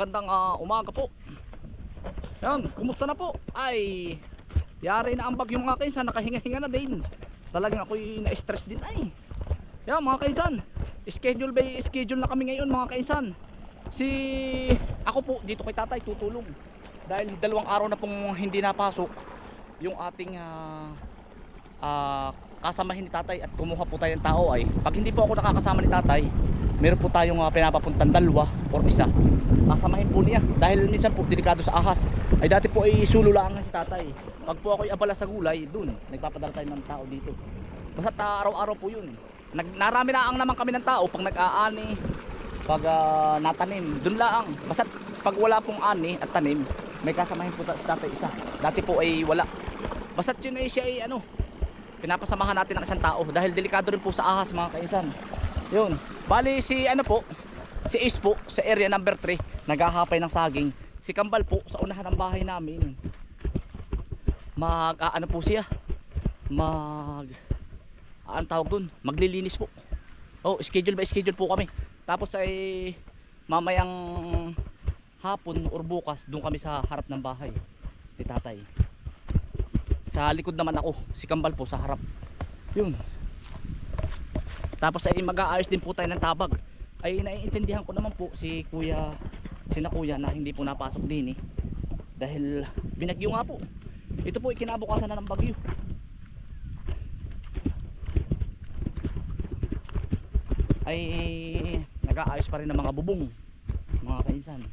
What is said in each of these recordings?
Magandang ah, umaga po. Yan, kumusta na po? Ay, yari na ang bagyo mga kaisan, nakahinga-hinga na din. Talagang ako'y na-stress din ay. Yan mga kaisan, schedule by schedule na kami ngayon mga kaisan. Si ako po dito kay tatay tutulong. Dahil dalawang araw na pong hindi napasok yung ating ah, ah, kasamahin ni tatay at kumuha po tayo ng tao ay pag hindi po ako nakakasama ni tatay meron po tayong uh, pinapapuntang dalawa or isa. Kasamahin po niya. Dahil minsan po delikado sa ahas. Ay dati po ay sululangan si tatay. Pag po ako ay abala sa gulay dun nagpapadala tayo ng tao dito. Basta araw-araw po yun. Nag, narami na ang naman kami ng tao pag nag-aani pag ah, natanim. Dun lang. Basta pag wala pong ani at tanim may kasamahin po si tatay isa. Dati po ay wala. Basta yun ay siya ay ano pinapasamahan natin ng isang tao dahil delikado rin po sa ahas mga kaisan yun. Bali si ano po? Si Ace po sa area number 3 naghahapay ng saging. Si Kambal po sa unahan ng bahay namin. Mag ah, ano po siya? Mag ah, ang tawag dun? Maglilinis po. Oh schedule by schedule po kami. Tapos ay mamayang hapon or bukas doon kami sa harap ng bahay ni tatay. Sa likod naman ako si Kambal po sa harap. Yun tapos ay mag-aayos din po tayo ng tabag. Ay naiintindihan ko naman po si kuya si na kuya na hindi po napasok din eh. Dahil binagyo nga po. Ito po ikinabukasan na ng bagyo. Ay nag-aayos pa rin ng mga bubong mga kainsan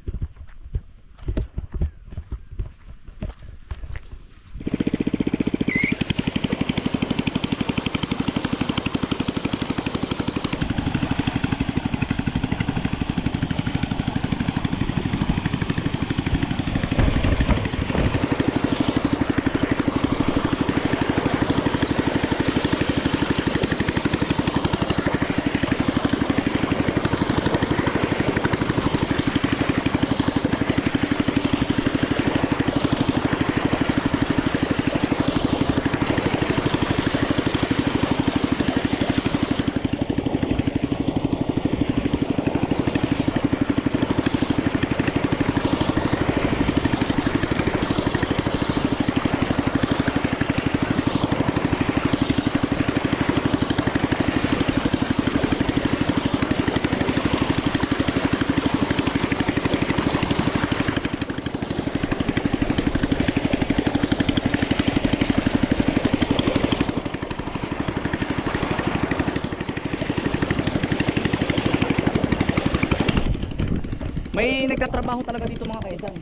May nagtatrabaho talaga dito mga kaisan.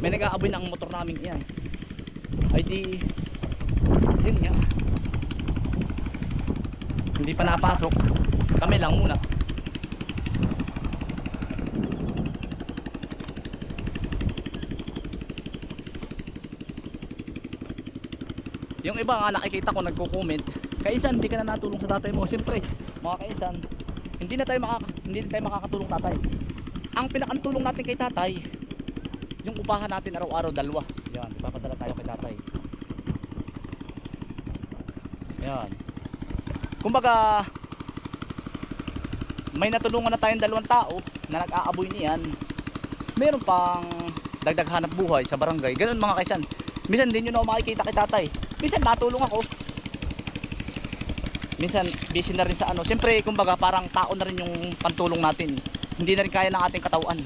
May nag-aaboy ng motor namin iyan. Ay di yun nga. Hindi pa napasok. Kami lang muna. Yung iba nga nakikita ko nagko-comment, kaisan hindi ka na natulong sa tatay mo. Siyempre, mga kaisan, hindi na tayo makaka hindi na tayo makakatulong tatay ang pinakantulong natin kay tatay yung upahan natin araw-araw dalawa. Yan ipapadala tayo kay tatay. Yan. Kumbaga may natulungan na tayong dalawang tao na nag-aaboy niyan. Meron pang dagdag hanap buhay sa barangay. Ganun mga kaisan. Minsan din yun ako makikita kay tatay. Minsan natulong ako. Minsan busy na rin sa ano. Siyempre kumbaga parang tao na rin yung pantulong natin hindi na rin kaya ng ating katawan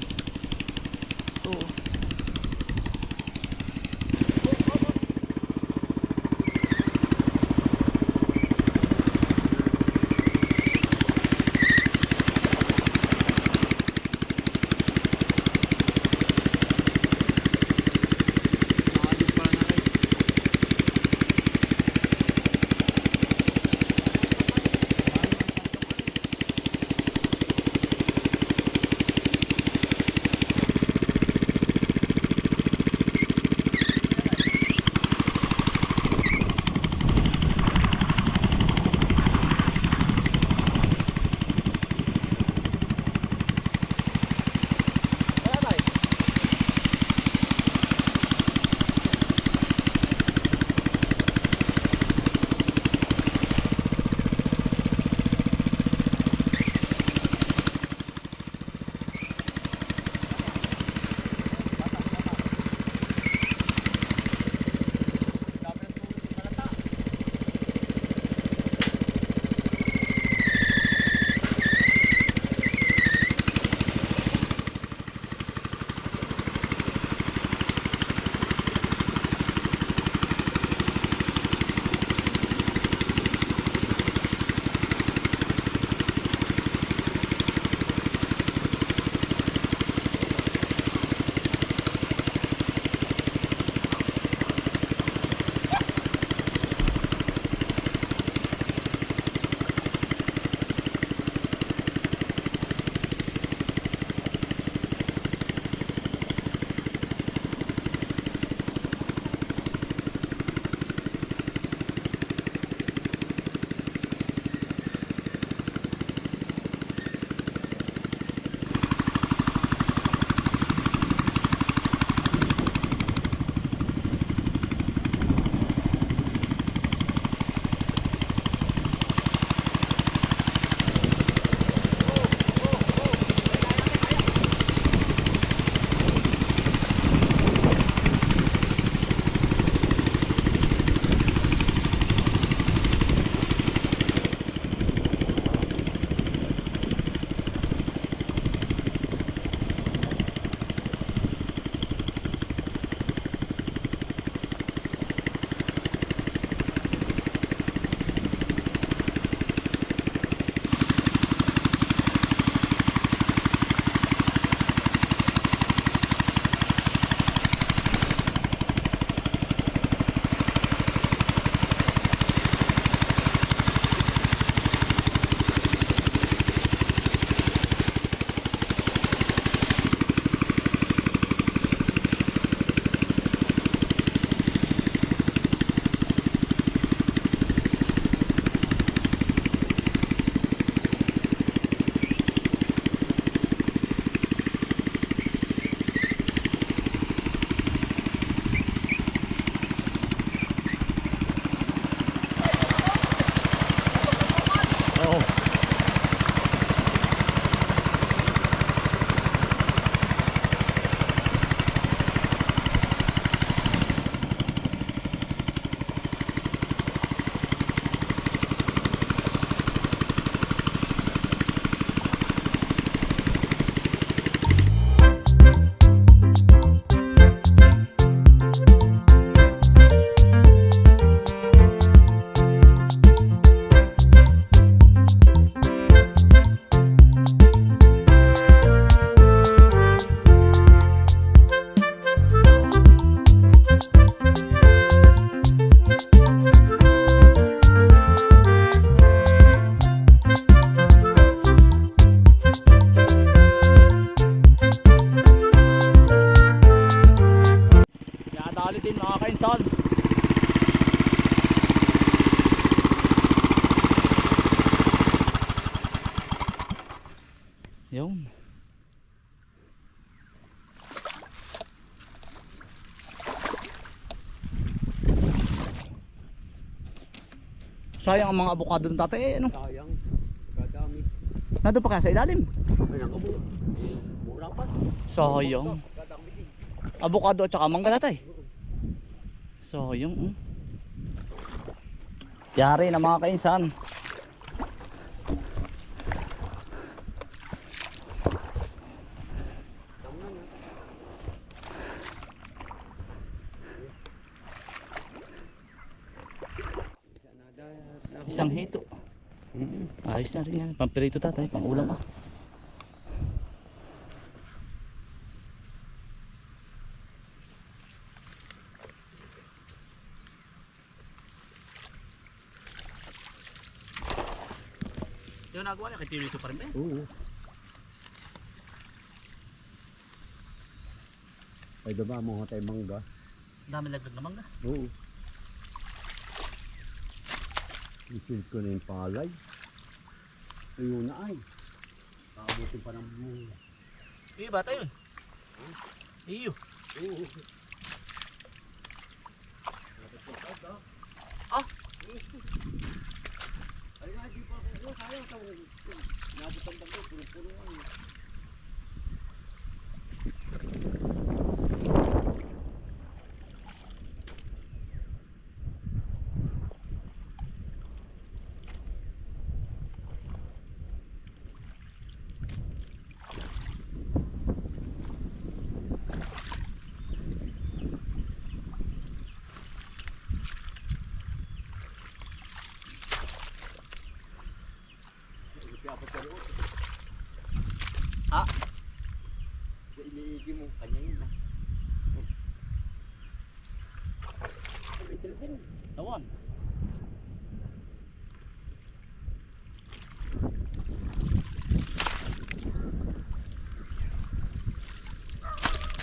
mga kainsan. Yun. Sayang ang mga abukado ng tatay eh, ano? Sayang. Kadami. Nandun pa kaya sa ilalim? Ay, nakabu. Mura pa. Sayang. Abukado at saka mangga tatay. Sayang. Mm. Yari na mga kainsan. Isang hito. Mm. Ayos na rin yan. Pampirito tatay, pang ulam ah. Yung nagawa niya kay Tirito pa rin ba yan? Oo. Ay, diba mga tayo mangga? Dami laglag na mangga. Oo. Isil ko na yung palay. Ayun na ay. Kabutin pa ng mga. Iyo bata yun. Iyo. Oo. Ah. Ay nga, di pa sa Nabot ang bago, puno-puno ay. Ah. Sa iniigi mo, kanya yun ah. Telepon. Tawan.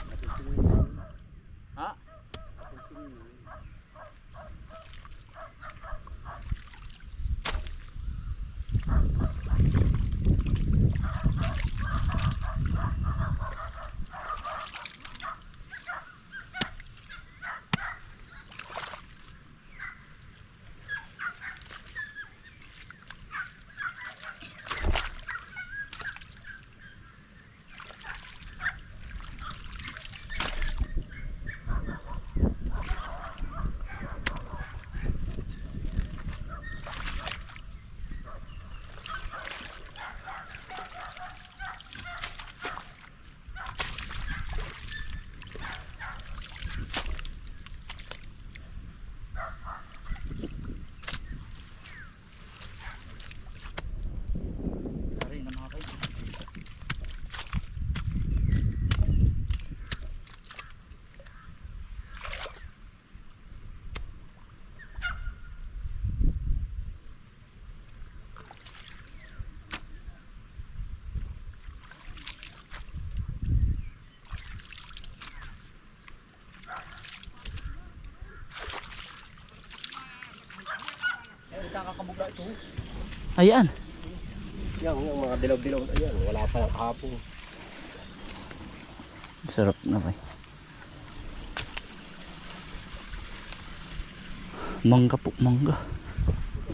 Natuntingin mo. Ha? Natuntingin mo. Yari na mga kainsan. Eh, kakakabugla ito. Ayan. Yan, yung mga dilaw-dilaw. Ayan, wala pa kahapon. Sarap na ba? Mangga po, mangga.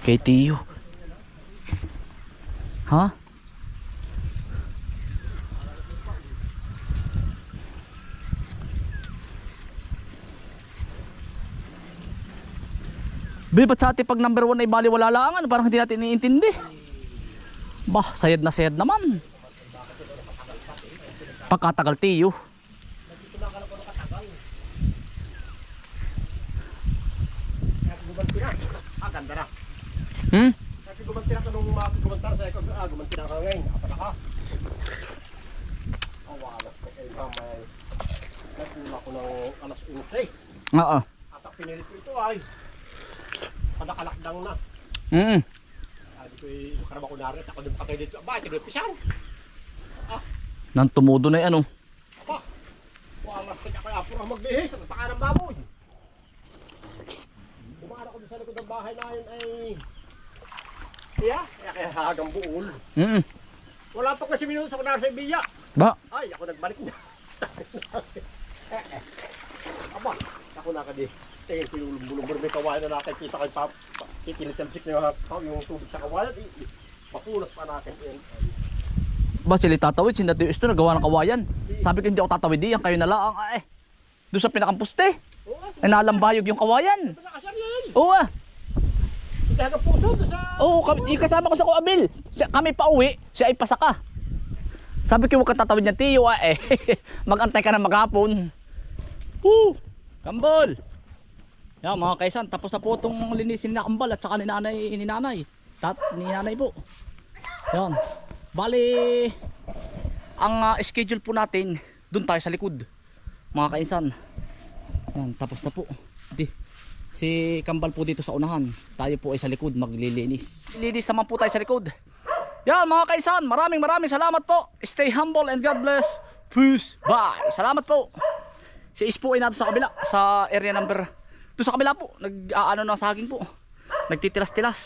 Kay Tiyo. Ha? Be, sa atin pag number one ay baliwala lang? Ano, parang hindi natin iniintindi. Bah, sayad na sayad naman. Pagkatagal Tiyo. Hmm? Kasi gumanti na ka nung mga gumantar sa ikaw. Gumanti na ka ngayon. Nakapala ka. Awalas ko kayo mamay. Nagpula ko ng alas 11. Oo. At pinilit ko ito ay padakalakdang na. Mm. Sabi ko eh, karama ko narin. Ako din patay dito. Bakit tinupisan? Nang tumudo na yan, ano. Aba, walas ka kaya pura magbihis. Ang taka ng baboy. sa likod ng bahay na yun ay... Iya, kaya kaya hagang buol. Mm. Wala pa kasi minuto sa kunara sa Ibiya. Ba? Ay, ako nagbalik na. Aba, ako na kadi. Tingin ko yung bulong-bulong may kawayan na nakikita kay Pap. Kikilitamsik na yung, yung tubig sa kawayan. i- i- Mapunas pa natin yun. Ba sila tatawid, si Nati Isto nagawa ng kawayan. Sabi ko hindi ako tatawid diyan, kayo na lang ah, eh. Doon sa pinakampuste. Ay nalambayog yung kawayan. yan. Oo ah. Hanggang puso doon sa... Oo, kami, ikasama ko sa Kuabil. Siya, kami pa uwi, siya ay pasaka. Sabi ko huwag ka tatawid niya, Tiyo ah eh. Magantay ka na maghapon. Woo! Kambol! Yan mga kaisan, tapos na po itong linisin na kambal at saka ni nanay, ni nanay. Tat, ni nanay po. Yan. Bali, ang ah, schedule po natin, doon tayo sa likod. Mga kaisan. Yan, tapos na po. Di, si Kambal po dito sa unahan. Tayo po ay sa likod maglilinis. Linis naman po tayo sa likod. Yan mga kaisan, maraming maraming salamat po. Stay humble and God bless. Peace. Bye. Salamat po. Si Is po ay nato sa kabila, sa area number. Doon sa kabila po, nag-aano ng saging po. Nagtitilas-tilas.